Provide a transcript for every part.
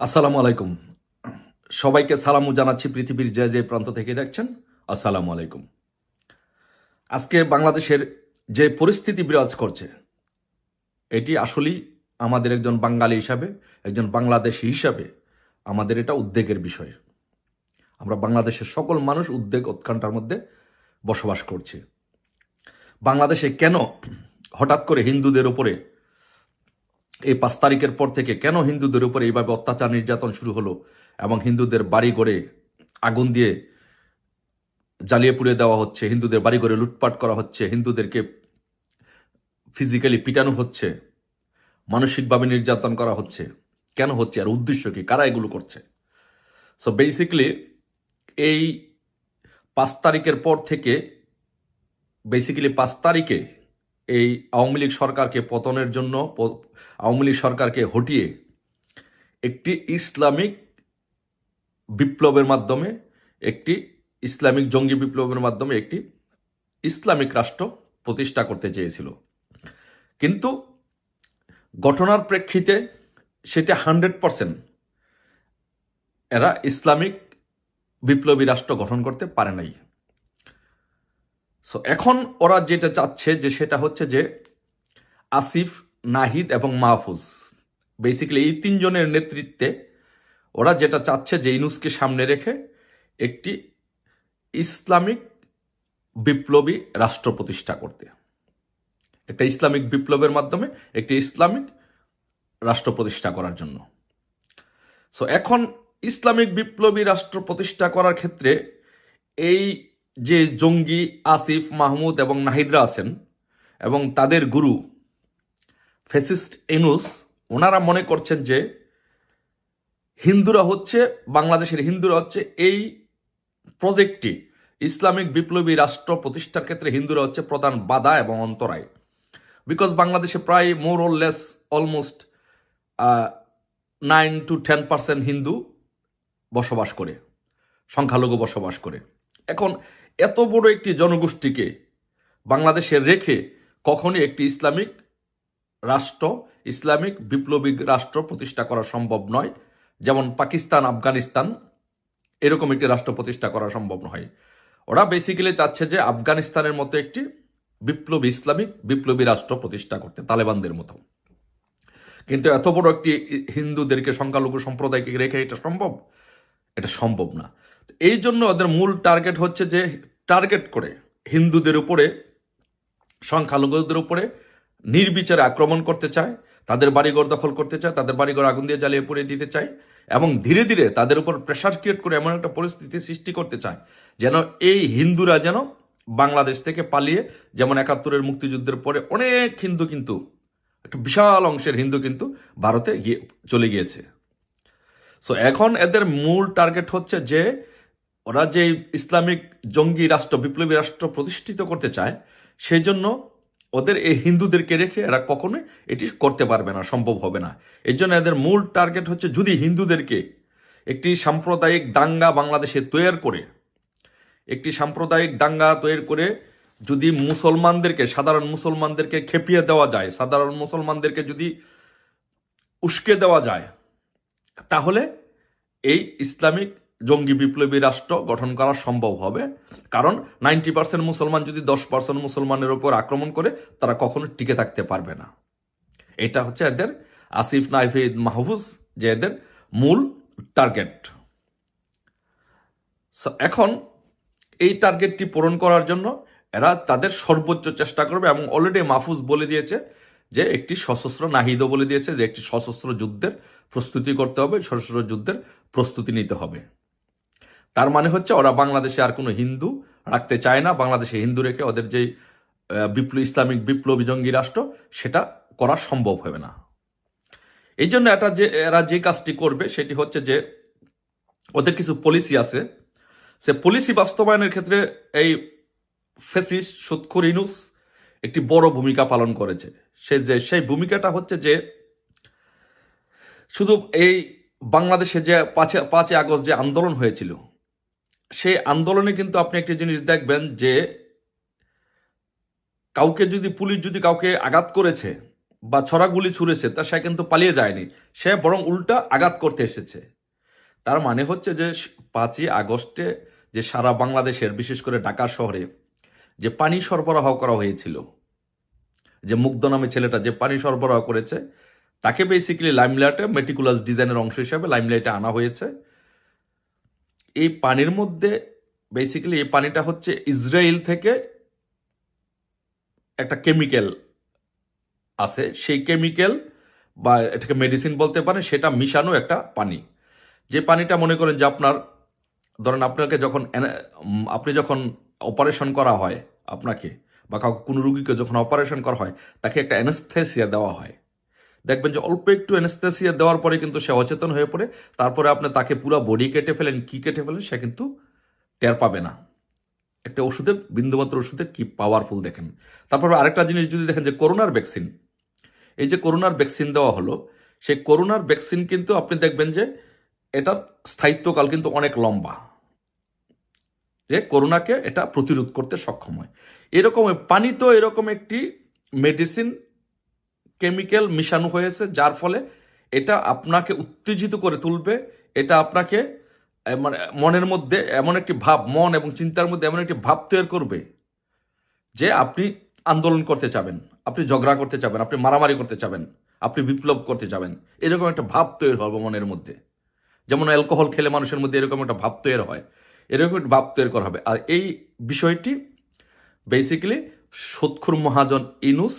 আসসালামু আলাইকুম। সবাইকে সালামু জানাচ্ছি পৃথিবীর যে যে প্রান্ত থেকে দেখছেন। আসসালামু আলাইকুম। আজকে বাংলাদেশের যে পরিস্থিতি বিরাজ করছে, এটি আসলেই আমাদের একজন বাঙালি হিসাবে, একজন বাংলাদেশি হিসাবে আমাদের এটা উদ্বেগের বিষয়। আমরা বাংলাদেশের সকল মানুষ উদ্বেগ উৎকণ্ঠার মধ্যে বসবাস করছি। বাংলাদেশে কেন হঠাৎ করে হিন্দুদের উপরে এই পাঁচ তারিখের পর থেকে কেন হিন্দুদের উপরে এইভাবে অত্যাচার নির্যাতন শুরু হলো এবং হিন্দুদের বাড়ি গড়ে আগুন দিয়ে জ্বালিয়ে পুড়িয়ে দেওয়া হচ্ছে, হিন্দুদের বাড়ি ঘরে লুটপাট করা হচ্ছে, হিন্দুদেরকে ফিজিক্যালি পিটানো হচ্ছে, মানসিকভাবে নির্যাতন করা হচ্ছে, কেন হচ্ছে, আর উদ্দেশ্য কি, কারা এগুলো করছে? সো বেসিক্যালি এই পাঁচ তারিখের পর থেকে বেসিক্যালি পাঁচ তারিখে এই আওয়ামী লীগ সরকারকে পতনের জন্য, আওয়ামী লীগ সরকারকে হটিয়ে একটি ইসলামিক বিপ্লবের মাধ্যমে, একটি ইসলামিক জঙ্গি বিপ্লবের মাধ্যমে একটি ইসলামিক রাষ্ট্র প্রতিষ্ঠা করতে চেয়েছিল। কিন্তু ঘটনার প্রেক্ষিতে সেটা হান্ড্রেড পারসেন্ট এরা ইসলামিক বিপ্লবী রাষ্ট্র গঠন করতে পারে নাই। সো এখন ওরা যেটা চাচ্ছে যে সেটা হচ্ছে যে আসিফ, নাহিদ এবং মাহফুজ। বেসিক্যালি এই তিনজনের নেতৃত্বে ওরা যেটা চাচ্ছে যে ইনুসকে সামনে রেখে একটি ইসলামিক বিপ্লবী রাষ্ট্র প্রতিষ্ঠা করতে। একটা ইসলামিক বিপ্লবের মাধ্যমে একটি ইসলামিক রাষ্ট্র প্রতিষ্ঠা করার জন্য। সো এখন ইসলামিক বিপ্লবী রাষ্ট্র প্রতিষ্ঠা করার ক্ষেত্রে এই যে জঙ্গি আসিফ, মাহমুদ এবং নাহিদরা আছেন এবং তাদের গুরু ফেসিস্ট এনুস ওনারা মনে করছেন যে হিন্দুরা হচ্ছে, বাংলাদেশের হিন্দুরা হচ্ছে এই প্রজেক্টটি। ইসলামিক বিপ্লবী রাষ্ট্র প্রতিষ্ঠার ক্ষেত্রে হিন্দুরা হচ্ছে প্রধান বাধা এবং অন্তরায়। বিকজ বাংলাদেশে প্রায় more or less almost nine to ten percent Hindu বসবাস করে, সংখ্যালঘু বসবাস করে। এখন এত বড় একটি জনগোষ্ঠীকে বাংলাদেশে রেখে কখনই একটি ইসলামিক রাষ্ট্র, ইসলামিক বিপ্লবী রাষ্ট্র প্রতিষ্ঠা করা সম্ভব নয়। যেমন পাকিস্তান, আফগানিস্তান, এরকম একটি রাষ্ট্র প্রতিষ্ঠা করা সম্ভব নয়। ওরা বেসিক্যালি চাচ্ছে যে আফগানিস্তানের মতো একটি বিপ্লবী, ইসলামিক বিপ্লবী রাষ্ট্র প্রতিষ্ঠা করতে, তালেবানদের মতো। কিন্তু এত বড় একটি হিন্দুদেরকে, সংখ্যালঘু সম্প্রদায়কে রেখে এটা সম্ভব? এটা সম্ভব না। এই জন্য ওদের মূল টার্গেট হচ্ছে যে টার্গেট করে হিন্দুদের উপরে, সংখ্যালঘুদের উপরে নির্বিচারে আক্রমণ করতে চায়, তাদের বাড়িঘর দখল করতে চায়, তাদের বাড়িঘর আগুন দিয়ে জ্বালিয়ে পুড়িয়ে দিতে চায়, এবং ধীরে ধীরে তাদের উপর প্রেশার ক্রিয়েট করে এমন একটা পরিস্থিতি সৃষ্টি করতে চায়, যেন এই হিন্দুরা যেন বাংলাদেশ থেকে পালিয়ে, যেমন একাত্তরের মুক্তিযুদ্ধের পরে অনেক হিন্দু কিন্তু, একটা বিশাল অংশের হিন্দু কিন্তু ভারতে গিয়ে চলে গিয়েছে। সো এখন এদের মূল টার্গেট হচ্ছে যে ওরা যে ইসলামিক জঙ্গি রাষ্ট্র, বিপ্লবী রাষ্ট্র প্রতিষ্ঠিত করতে চায় সেই জন্য ওদের এই হিন্দুদেরকে রেখে এরা কখনোই এটি করতে পারবে না, সম্ভব হবে না। এই জন্য এদের মূল টার্গেট হচ্ছে যদি হিন্দুদেরকে একটি সাম্প্রদায়িক দাঙ্গা বাংলাদেশে তৈরি করে, একটি সাম্প্রদায়িক দাঙ্গা তৈরি করে যদি মুসলমানদেরকে, সাধারণ মুসলমানদেরকে খেপিয়ে দেওয়া যায়, সাধারণ মুসলমানদেরকে যদি উস্কে দেওয়া যায়, তাহলে এই ইসলামিক জঙ্গি বিপ্লবী রাষ্ট্র গঠন করা সম্ভব হবে। কারণ নাইনটি পার্সেন্ট মুসলমান যদি দশ পার্সেন্ট মুসলমানের উপর আক্রমণ করে, তারা কখনো টিকে থাকতে পারবে না। এটা হচ্ছে এদের আসিফ নাহিদ মাহফুজ, যে এদের মূল টার্গেট। এখন এই টার্গেটটি পূরণ করার জন্য এরা তাদের সর্বোচ্চ চেষ্টা করবে এবং অলরেডি মাহফুজ বলে দিয়েছে যে একটি সশস্ত্র নাহিদও বলে দিয়েছে যে একটি সশস্ত্র যুদ্ধের প্রস্তুতি করতে হবে, সশস্ত্র যুদ্ধের প্রস্তুতি নিতে হবে। তার মানে হচ্ছে ওরা বাংলাদেশে আর কোনো হিন্দু রাখতে চায় না। বাংলাদেশে হিন্দু রেখে ওদের যে বিপ্লব ইসলামিক বিপ্লবী জঙ্গি রাষ্ট্র, সেটা করা সম্ভব হবে না। এই জন্য এটা যে, এরা যে কাজটি করবে, সেটি হচ্ছে যে, ওদের কিছু পলিসি আছে। সে পলিসি বাস্তবায়নের ক্ষেত্রে এই ফেসিস সুৎখুর ইনুস একটি বড় ভূমিকা পালন করেছে। সে যে, সেই ভূমিকাটা হচ্ছে যে, শুধু এই বাংলাদেশে যে পাঁচে পাঁচই আগস্ট যে আন্দোলন হয়েছিল সেই আন্দোলনে কিন্তু আপনি একটি জিনিস দেখবেন যে কাউকে যদি পুলিশ যদি কাউকে আঘাত করেছে বা ছড়া গুলি ছুঁড়েছে, তা সে কিন্তু পালিয়ে যায়নি। সে বরং উল্টা আঘাত করতে এসেছে। তার মানে হচ্ছে যে পাঁচই আগস্টে যে সারা বাংলাদেশের, বিশেষ করে ঢাকা শহরে যে পানি সরবরাহ করা হয়েছিল, যে মুগ্ধ নামে ছেলেটা যে পানি সরবরাহ করেছে, তাকে বেসিক্যালি লাইমলাইটে মেটিকুলাস ডিজাইনের অংশ হিসাবে লাইমলাইটে আনা হয়েছে। এই পানির মধ্যে বেসিক্যালি এই পানিটা হচ্ছে ইসরায়েল থেকে একটা কেমিক্যাল আছে। সেই কেমিক্যাল বা এটাকে মেডিসিন বলতে পারেন, সেটা মিশানো একটা পানি। যে পানিটা মনে করেন যে আপনার, ধরেন আপনাকে যখন আপনি যখন অপারেশন করা হয় আপনাকে, বা কাউকে কোনো রুগীকে যখন অপারেশন করা হয়, তাকে একটা অ্যানেস্থেসিয়া দেওয়া হয়। দেখবেন যে অল্প একটু অ্যানেস্থেসিয়া দেওয়ার পরে কিন্তু সে অচেতন হয়ে পড়ে। তারপরে আপনি তাকে পুরো বডি কেটে ফেলেন, কি কেটে ফেলেন, সে কিন্তু টের পাবে না। একটা ওষুধের, বিন্দুমাত্র ওষুধের কি পাওয়ারফুল দেখেন। তারপর আরেকটা জিনিস যদি দেখেন যে করোনার ভ্যাকসিন এই যে করোনার ভ্যাকসিন দেওয়া হলো সেই করোনার ভ্যাকসিন কিন্তু আপনি দেখবেন যে এটার স্থায়িত্বকাল কিন্তু অনেক লম্বা। যে করোনাকে এটা প্রতিরোধ করতে সক্ষম হয়। এরকম পানি তো এরকম একটি মেডিসিন কেমিক্যাল মিশানো হয়েছে, যার ফলে এটা আপনাকে উত্তেজিত করে তুলবে। এটা আপনাকে মানে মনের মধ্যে এমন একটি ভাব, মন এবং চিন্তার মধ্যে এমন একটি ভাব তৈরি করবে যে আপনি আন্দোলন করতে চাবেন, আপনি ঝগড়া করতে চাবেন, আপনি মারামারি করতে চাবেন, আপনি বিপ্লব করতে চাবেন। এরকম একটা ভাব তৈরি হবে মনের মধ্যে। যেমন অ্যালকোহল খেলে মানুষের মধ্যে এরকম একটা ভাব তৈরি হয়। এরকম একটা ভাব তৈরি করা হবে। আর এই বিষয়টি বেসিক্যালি সৎখুর মহাজন ইনুস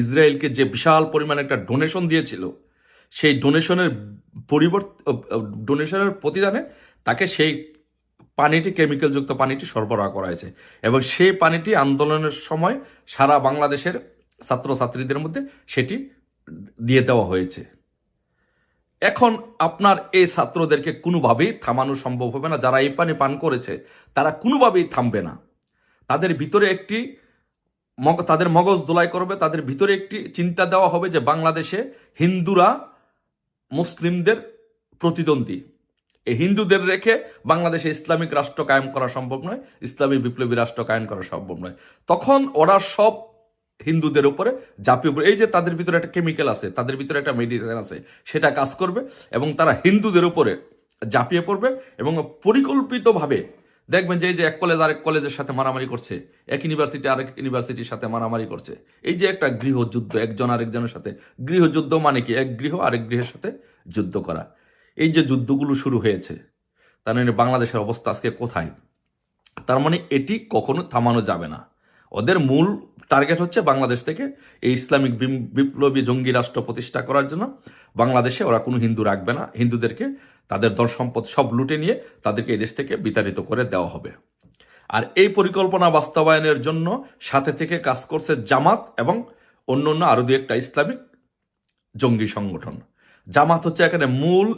ইসরায়েলকে যে বিশাল পরিমাণে একটা ডোনেশন দিয়েছিল, সেই ডোনেশনের পরিবর্তে ডোনেশনের প্রতিদানে তাকে সেই পানিটি কেমিক্যালযুক্ত পানিটি সরবরাহ করা হয়েছে। এবং সেই পানিটি আন্দোলনের সময় সারা বাংলাদেশের ছাত্রছাত্রীদের মধ্যে সেটি দিয়ে দেওয়া হয়েছে। এখন আপনার এই ছাত্রদেরকে কোনোভাবেই থামানো সম্ভব হবে না। যারা এই পানি পান করেছে, তারা কোনোভাবেই থামবে না। তাদের ভিতরে একটি তাদের মগজ দোলাই করবে, তাদের ভিতরে একটি চিন্তা দেওয়া হবে যে বাংলাদেশে হিন্দুরা মুসলিমদের প্রতিদ্বন্দ্বী। এই হিন্দুদের রেখে বাংলাদেশে ইসলামিক রাষ্ট্র কায়েম করা সম্ভব নয়, ইসলামী বিপ্লবী রাষ্ট্র কায়েম করা সম্ভব নয়। তখন ওরা সব হিন্দুদের উপরে জাপিয়ে পড়ে এই যে তাদের ভিতরে একটা কেমিক্যাল আছে, তাদের ভিতরে একটা মেডিসিন আছে, সেটা কাজ করবে এবং তারা হিন্দুদের উপরে জাপিয়ে পড়বে এবং পরিকল্পিতভাবে দেখবেন যে এই যে এক কলেজ আরেক কলেজের সাথে মারামারি করছে, এক ইউনিভার্সিটি আরেক ইউনিভার্সিটির সাথে মারামারি করছে। এই যে একটা গৃহযুদ্ধ, একজন আরেকজনের সাথে। গৃহযুদ্ধ মানে কি? এক গৃহ আরেক গৃহের সাথে যুদ্ধ করা। এই যে যুদ্ধগুলো শুরু হয়েছে, তার মানে বাংলাদেশের অবস্থা আজকে কোথায়? তার মানে এটি কখনো থামানো যাবে না। ওদের মূল টার্গেট হচ্ছে বাংলাদেশ থেকে এই ইসলামিক বিপ্লবী জঙ্গি রাষ্ট্র প্রতিষ্ঠা করার জন্য। বাংলাদেশে ওরা কোনো হিন্দু রাখবে না। হিন্দুদেরকে তাদের দল সম্পদ সব লুটে নিয়ে তাদেরকে এই দেশ থেকে বিতাড়িত করে দেওয়া হবে। আর এই পরিকল্পনা বাস্তবায়নের জন্য সাথে থেকে কাজ করছে জামাত এবং অন্য অন্য আরও দু একটা ইসলামিক জঙ্গি সংগঠন। জামাত হচ্ছে এখানে মূল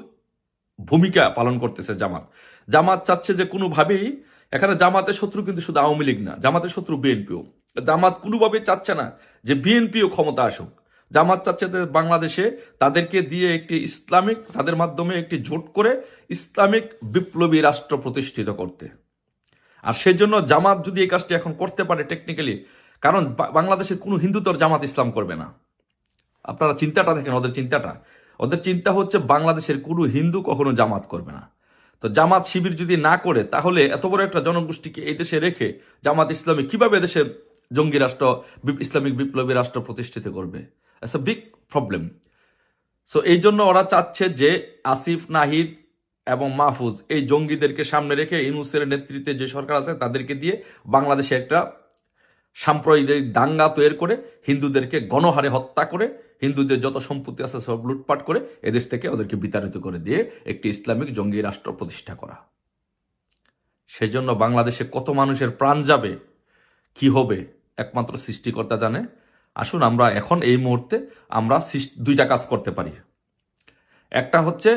ভূমিকা পালন করতেছে জামাত। জামাত চাচ্ছে যে কোনোভাবেই এখানে জামাতের শত্রু কিন্তু শুধু আওয়ামী লীগ না, জামাতের শত্রু বিএনপিও। জামাত কোনোভাবেই চাচ্ছে না যে বিএনপিও ক্ষমতা আসুক। জামাত চাচ্ছে বাংলাদেশে তাদেরকে দিয়ে একটি ইসলামিক, তাদের মাধ্যমে একটি জোট করে ইসলামিক বিপ্লবী রাষ্ট্র প্রতিষ্ঠিত করতে। আর সেই জন্য জামাত যদি এই কাজটি এখন করতে পারে টেকনিক্যালি কারণ বাংলাদেশের কোনো হিন্দু তো আর জামাত ইসলাম করবে না। আপনারা চিন্তাটা দেখেন, ওদের চিন্তাটা। ওদের চিন্তা হচ্ছে বাংলাদেশের কোনো হিন্দু কখনো জামাত করবে না। তো জামাত শিবির যদি না করে, তাহলে এত বড় একটা জনগোষ্ঠীকে এই দেশে রেখে জামাত ইসলামী কীভাবে দেশে জঙ্গি রাষ্ট্র ইসলামিক বিপ্লবী রাষ্ট্র প্রতিষ্ঠিত করবে। It's a big problem so এই জন্য ওরা চাচ্ছে যে আসিফ, নাহিদ এবং মাহফুজ এই জঙ্গিদেরকে সামনে রেখে ইনুসের নেতৃত্বে যে সরকার আছে তাদেরকে দিয়ে বাংলাদেশে একটা সাম্প্রদায়িক দাঙ্গা তৈরি করে হিন্দুদেরকে গণহারে হত্যা করে, হিন্দুদের যত সম্পত্তি আছে সব লুটপাট করে এদেশ থেকে ওদেরকে বিতাড়িত করে দিয়ে একটি ইসলামিক জঙ্গি রাষ্ট্র প্রতিষ্ঠা করা। সেজন্য বাংলাদেশে কত মানুষের প্রাণ যাবে, কি হবে? একমাত্র সৃষ্টিকর্তা জানে। আসুন আমরা এখন এই মুহূর্তে আমরা দুইটা কাজ করতে পারি। একটা হচ্ছে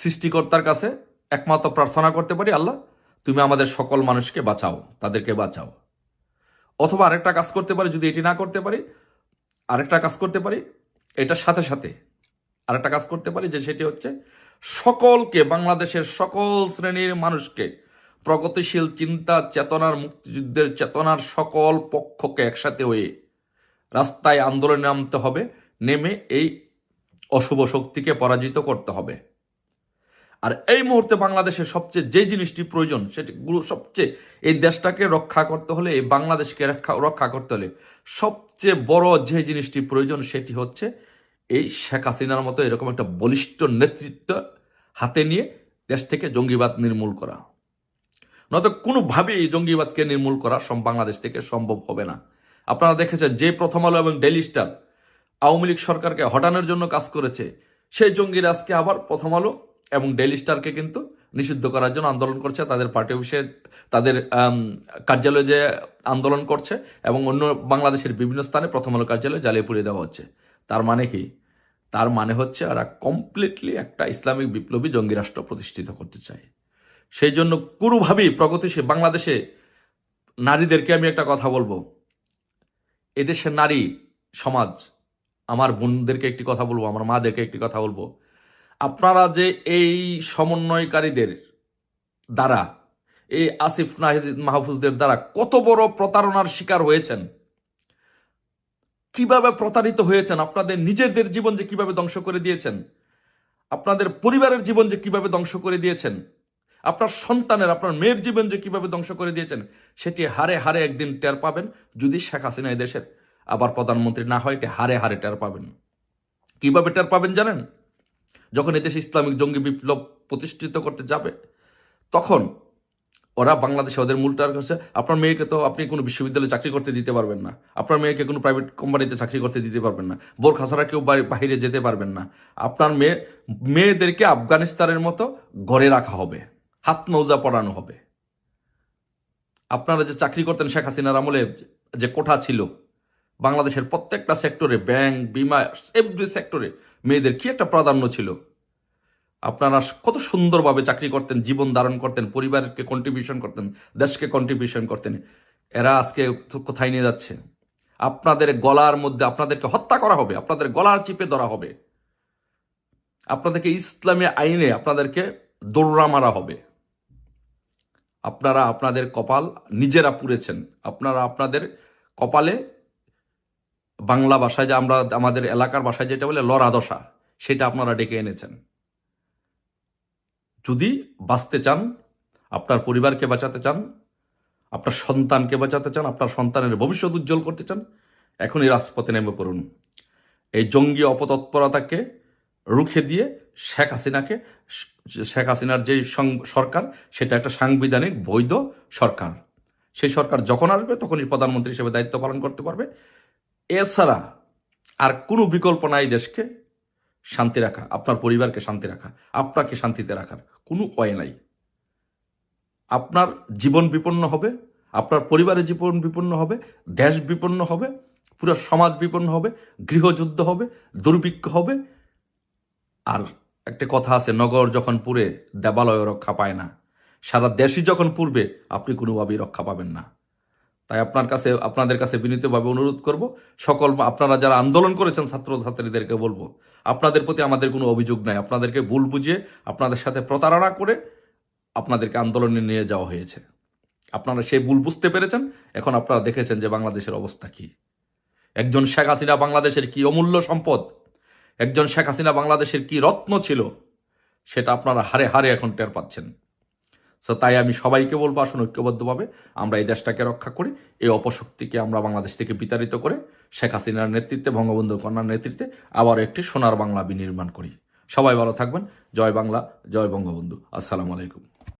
সৃষ্টিকর্তার কাছে একমাত্র প্রার্থনা করতে পারি, আল্লাহ, তুমি আমাদের সকল মানুষকে বাঁচাও, তাদেরকে বাঁচাও। অথবা আরেকটা কাজ করতে পারি, যদি এটি না করতে পারি, আরেকটা কাজ করতে পারি এটার সাথে সাথে আরেকটা কাজ করতে পারি যে সেটি হচ্ছে সকলকে, বাংলাদেশের সকল শ্রেণির মানুষকে প্রগতিশীল চিন্তা, চেতনার মুক্তিযুদ্ধের চেতনার সকল পক্ষকে একসাথে হয়ে রাস্তায় আন্দোলনে নামতে হবে, নেমে এই অশুভ শক্তিকে পরাজিত করতে হবে। আর এই মুহূর্তে বাংলাদেশের সবচেয়ে যে জিনিসটি প্রয়োজন, সেটি গুরু সবচেয়ে এই দেশটাকে রক্ষা করতে হলে, এই বাংলাদেশকে রক্ষা রক্ষা করতে হলে সবচেয়ে বড় যে জিনিসটি প্রয়োজন, সেটি হচ্ছে এই শেখ হাসিনার মতো এরকম একটা বলিষ্ঠ নেতৃত্ব হাতে নিয়ে দেশ থেকে জঙ্গিবাদ নির্মূল করা। নয়তো কোনোভাবেই জঙ্গিবাদকে নির্মূল করা বাংলাদেশ থেকে সম্ভব হবে না। আপনারা দেখেছেন যে প্রথম আলো এবং ডেলি স্টার আওয়ামী লীগ সরকারকে হটানোর জন্য কাজ করেছে, সেই জঙ্গিরা আজকে আবার প্রথম আলো এবং ডেলি স্টারকে কিন্তু নিষিদ্ধ করার জন্য আন্দোলন করছে। তাদের পার্টি অফিসে তাদের কার্যালয়ে যে আন্দোলন করছে এবং অন্য বাংলাদেশের বিভিন্ন স্থানে প্রথম আলো কার্যালয়ে জ্বালিয়ে পুড়িয়ে দেওয়া হচ্ছে। তার মানে কি? তার মানে হচ্ছে এরা কমপ্লিটলি একটা ইসলামিক বিপ্লবী জঙ্গি রাষ্ট্র প্রতিষ্ঠিত করতে চায়। সেই জন্য কোনোভাবেই প্রগতিশীল বাংলাদেশে নারীদেরকে আমি একটা কথা বলব। এদেশের নারী সমাজ, আমার বোনদেরকে একটি কথা বলব, আমার মাদেরকে একটি কথা বলব। আপনারা যে এই সমন্বয়কারীদের দ্বারা, এই আসিফ নাহিদ মাহফুজদের দ্বারা কত বড় প্রতারণার শিকার হয়েছেন, কীভাবে প্রতারিত হয়েছেন, আপনাদের নিজেদের জীবন যে কীভাবে ধ্বংস করে দিয়েছেন, আপনাদের পরিবারের জীবন যে কীভাবে ধ্বংস করে দিয়েছেন আপনার সন্তানের, আপনার মেয়ের জীবন যে কীভাবে ধ্বংস করে দিয়েছেন, সেটি হারে হারে একদিন টের পাবেন, যদি শেখ হাসিনা দেশের। আবার প্রধানমন্ত্রী না হয়, এটি হারে হারে টের পাবেন। কীভাবে টের পাবেন জানেন? যখন এদেশে ইসলামিক জঙ্গি বিপ্লব প্রতিষ্ঠিত করতে যাবে, তখন ওরা বাংলাদেশে ওদের মূল টার্গেট হচ্ছে, আপনার মেয়েকে তো আপনি কোনো বিশ্ববিদ্যালয়ে চাকরি করতে দিতে পারবেন না। আপনার মেয়েকে কোনো প্রাইভেট কোম্পানিতে চাকরি করতে দিতে পারবেন না। বোরখা ছাড়া কেউ বাই- বাহিরে যেতে পারবেন না। আপনার মেয়ে, মেয়েদেরকে আফগানিস্তানের মতো ঘরে রাখা হবে। হাত মৌজা পড়ানো হবে। আপনারা যে চাকরি করতেন শেখ হাসিনার আমলে যে কোঠা ছিল, বাংলাদেশের প্রত্যেকটা সেক্টরে ব্যাংক, বিমা এভরি সেক্টরে মেয়েদের কি একটা প্রাধান্য ছিল? আপনারা কত সুন্দরভাবে চাকরি করতেন, জীবন ধারণ করতেন, পরিবারকে কন্ট্রিবিউশন করতেন, দেশকে কন্ট্রিবিউশন করতেন, এরা আজকে কোথায় নিয়ে যাচ্ছে? আপনাদের গলার মধ্যে আপনাদেরকে হত্যা করা হবে, আপনাদের গলার চিপে ধরা হবে। আপনাদেরকে ইসলামী আইনে আপনাদেরকে দৌড়া মারা হবে। আপনারা আপনাদের কপাল নিজেরা পুড়েছেন আপনারা আপনাদের কপালে বাংলা ভাষায় যে আমরা, আমাদের এলাকার ভাষায় যেটা বলে লড়া দশা সেটা আপনারা ডেকে এনেছেন। যদি বাঁচতে চান, আপনার পরিবারকে বাঁচাতে চান, আপনার সন্তানকে বাঁচাতে চান, আপনার সন্তানের ভবিষ্যৎ উজ্জ্বল করতে চান, এখনই রাজপথে নেমে পড়ুন। এই জঙ্গি অপতৎপরতাকে রুখে দিয়ে শেখ হাসিনাকে, শেখ হাসিনার যে সরকার, সেটা একটা সাংবিধানিক বৈধ সরকার। সেই সরকার যখন আসবে, তখনই প্রধানমন্ত্রী হিসেবে দায়িত্ব পালন করতে পারবে। এছাড়া আর কোনো বিকল্প নাই দেশকে শান্তি রাখা, আপনার পরিবারকে শান্তি রাখা, আপনাকে শান্তিতে রাখার কোনো উপায় নাই। আপনার জীবন বিপন্ন হবে, আপনার পরিবারের জীবন বিপন্ন হবে, দেশ বিপন্ন হবে, পুরো সমাজ বিপন্ন হবে, গৃহযুদ্ধ হবে, দুর্ভিক্ষ হবে আর একটা কথা আছে, নগর যখন পুরে দেবালয় রক্ষা পায় না। সারা দেশই যখন পূর্বে আপনি কোনোভাবেই রক্ষা পাবেন না। তাই আপনার কাছে, আপনাদের কাছে বিনীতভাবে অনুরোধ করব, সকল আপনারা যারা আন্দোলন করেছেন, ছাত্রছাত্রীদেরকে বলব, আপনাদের প্রতি আমাদের কোনো অভিযোগ নাই। আপনাদেরকে ভুল বুঝিয়ে, আপনাদের সাথে প্রতারণা করে আপনাদেরকে আন্দোলনে নিয়ে যাওয়া হয়েছে। আপনারা সেই ভুল বুঝতে পেরেছেন, এখন আপনারা দেখেছেন যে বাংলাদেশের অবস্থা কি। একজন শেখ হাসিনা বাংলাদেশের কি অমূল্য সম্পদ একজন শেখ হাসিনা বাংলাদেশের কি রত্ন ছিল, সেটা আপনারা হারে হারে এখন টের পাচ্ছেন। সো তাই আমি সবাইকে বলব, আসুন ঐক্যবদ্ধভাবে আমরা এই দেশটাকে রক্ষা করি, এই অপশক্তিকে আমরা বাংলাদেশ থেকে বিতাড়িত করে শেখ হাসিনার নেতৃত্বে, বঙ্গবন্ধু কন্যার নেতৃত্বে আবার একটি সোনার বাংলা বিনির্মাণ করি। সবাই ভালো থাকবেন। জয় বাংলা, জয় বঙ্গবন্ধু। আসসালামু আলাইকুম।